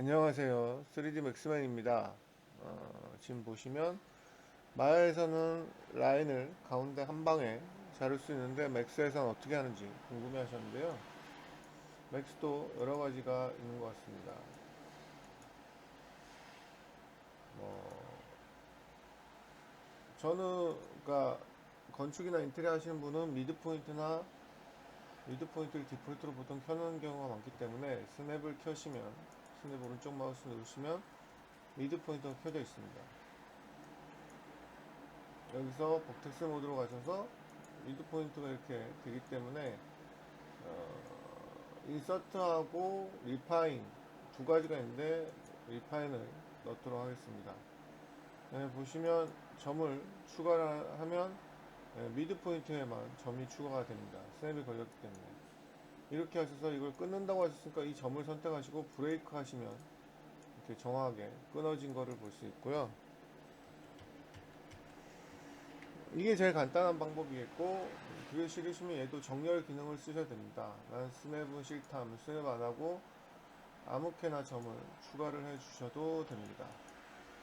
안녕하세요. 3D 맥스맨입니다. 어, 지금 보시면 마야에서는 라인을 가운데 한 방에 자를 수 있는데 맥스에서는 어떻게 하는지 궁금해 하셨는데요. 맥스도 여러 가지가 있는 것 같습니다. 뭐, 저는, 그니까, 건축이나 인테리어 하시는 분은 미드 포인트나 미드 포인트를 디폴트로 보통 켜놓은 경우가 많기 때문에 스냅을 켜시면 스냅 오른쪽 마우스 누르시면 미드 포인트가 켜져 있습니다. 여기서 복텍스 모드로 가셔서 미드 포인트가 이렇게 되기 때문에 어, 인서트하고 리파인 두 가지가 있는데 리파인을 넣도록 하겠습니다. 네, 보시면 점을 추가를 하면 네, 미드 포인트에만 점이 추가가 됩니다. 스냅이 걸렸기 때문에. 이렇게 하셔서 이걸 끊는다고 하셨으니까 이 점을 선택하시고 브레이크 하시면 이렇게 정확하게 끊어진 거를 볼 수 있고요. 이게 제일 간단한 방법이겠고 그게 싫으시면 얘도 정렬 기능을 쓰셔야 됩니다. 난 스냅은 싫다 하면 스냅 안 하고 아무렇게나 점을 추가를 해 주셔도 됩니다.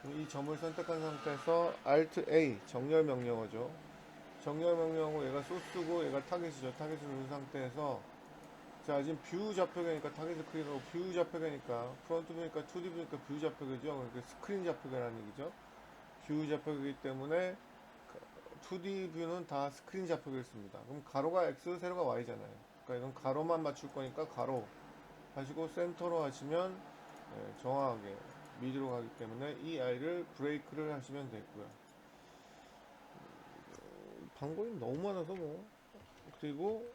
이 점을 선택한 상태에서 Alt A 정렬 명령어죠. 정렬 명령어 얘가 소스고 얘가 타겟이죠. 타겟을 누른 상태에서 자 지금 뷰 좌표계니까 타겟을 클릭하고 뷰 좌표계니까 프론트 뷰니까 2D 뷰니까 뷰 좌표계죠. 그러니까 스크린 좌표계라는 얘기죠. 뷰 좌표계이기 때문에 2D 뷰는 다 스크린 좌표계를 씁니다. 그럼 가로가 X, 세로가 Y잖아요. 그러니까 이건 가로만 맞출 거니까 가로 하시고 센터로 하시면 예, 정확하게 미드로 가기 때문에 이 아이를 브레이크를 하시면 되고요. 방법이 너무 많아서 뭐 그리고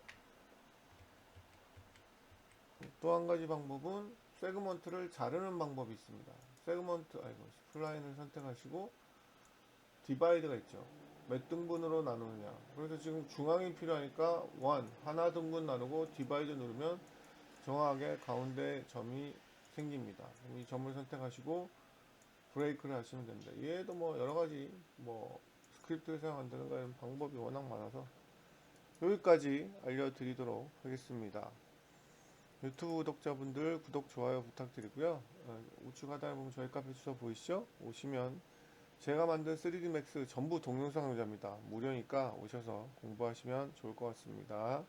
또 한 가지 방법은 세그먼트를 자르는 방법이 있습니다. 세그먼트 아이고 스플라인을 선택하시고 디바이드가 있죠. 몇 등분으로 나누느냐. 그래서 지금 중앙이 필요하니까 원 하나 등분 나누고 디바이드 누르면 정확하게 가운데 점이 생깁니다. 이 점을 선택하시고 브레이크를 하시면 됩니다. 얘도 뭐 여러 가지 뭐 스크립트를 사용한다는 건 방법이 워낙 많아서 여기까지 알려드리도록 하겠습니다. 유튜브 구독자분들 구독, 좋아요 부탁드리고요. 어, 우측 하단에 보면 저희 카페 주소 보이시죠? 오시면 제가 만든 3D 맥스 전부 동영상 강좌입니다. 무료니까 오셔서 공부하시면 좋을 것 같습니다.